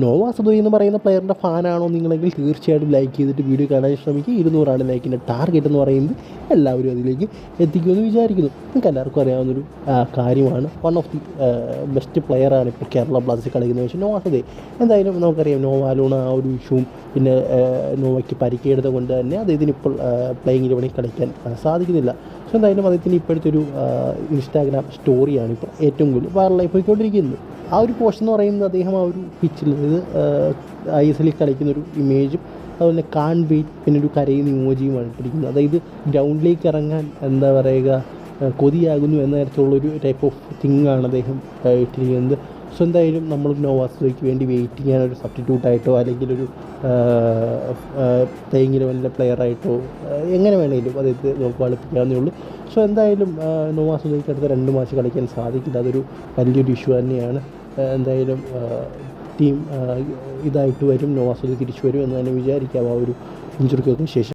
നോവാ സദോയി എന്ന് പറയുന്ന പ്ലെയറിന്റെ ഫാനാണോ നിങ്ങളെങ്കിൽ തീർച്ചയായിട്ടും ലൈക്ക് ചെയ്തിട്ട് വീഡിയോ കാണാൻ ശ്രമിക്കുക. ഇരുന്നൂറാണ് ലൈക്കിന്റെ ടാർഗറ്റ് എന്ന് പറയുന്നത്. എല്ലാവരും അതിലേക്ക് എത്തിക്കുമെന്ന് വിചാരിക്കുന്നു. നിങ്ങൾക്ക് എല്ലാവർക്കും അറിയാവുന്നൊരു കാര്യമാണ്. വൺ ഓഫ് ദി ബെസ്റ്റ് പ്ലെയറാണ് ഇപ്പോൾ കേരള ബ്ലാസ്റ്റേഴ്സ് കളിക്കുന്നത്. പക്ഷേ നോവാ സദോയ് എന്തായാലും നമുക്കറിയാം നോവാലൂണ ആ ഒരു ഇഷ്യൂവും പിന്നെ നോവയ്ക്ക് പരിക്കേടത കൊണ്ട് തന്നെ അദ്ദേഹത്തിന് ഇപ്പോൾ പ്ലേയിങ് ഇലവണിൽ കളിക്കാൻ സാധിക്കുന്നില്ല. സോ എന്തായാലും അദ്ദേഹത്തിന് ഇപ്പോഴത്തെ ഒരു ഇൻസ്റ്റാഗ്രാം സ്റ്റോറിയാണ് ഇപ്പോൾ ഏറ്റവും കൂടുതൽ വൈറലായി പോയിക്കൊണ്ടിരിക്കുന്നത്. ആ ഒരു പോസ്റ്റ് എന്ന് പറയുന്നത് അദ്ദേഹം ആ ഒരു പിച്ചിൽ ഇത് ഐ എസ് എല്ലിൽ കളിക്കുന്ന ഒരു ഇമേജും അതുപോലെ കാൺ വെയിറ്റ് പിന്നെ ഒരു കരയുന്ന ഇമോജിയുമാണ് ഇട്ടിരിക്കുന്നത് അതായത് ഗ്രൗണ്ടിലേക്ക് ഇറങ്ങാൻ എന്താ പറയുക കൊതിയാകുന്നു എന്ന തരത്തിലുള്ളൊരു ടൈപ്പ് ഓഫ് തിങ് ആണ് അദ്ദേഹം ഇട്ടിരിക്കുന്നത്. സോ എന്തായാലും നമ്മൾ നോവാസിലേക്ക് വേണ്ടി വെയിറ്റ് ചെയ്യാൻ ഒരു സബ്സ്റ്റിറ്റ്യൂട്ടായിട്ടോ അല്ലെങ്കിൽ ഒരു പ്ലേയിങ് ഇലവനിലെ പ്ലെയറായിട്ടോ എങ്ങനെ വേണമെങ്കിലും അദ്ദേഹത്തെ നമുക്ക് കളിപ്പിക്കാവുന്നേ ഉള്ളൂ. സോ എന്തായാലും നോവാസിലേക്ക് അടുത്ത രണ്ട് മാച്ച് കളിക്കാൻ സാധിക്കില്ല. അതൊരു വലിയൊരു ഇഷ്യൂ തന്നെയാണ്. എന്തായാലും ടീം ഇതായിട്ട് വരും നോവാസ്ലോയ്ക്ക് തിരിച്ചു വരും എന്ന് തന്നെ വിചാരിക്കാം ആ ഒരു ഇഞ്ചുറിക്കൊക്കെ ശേഷം.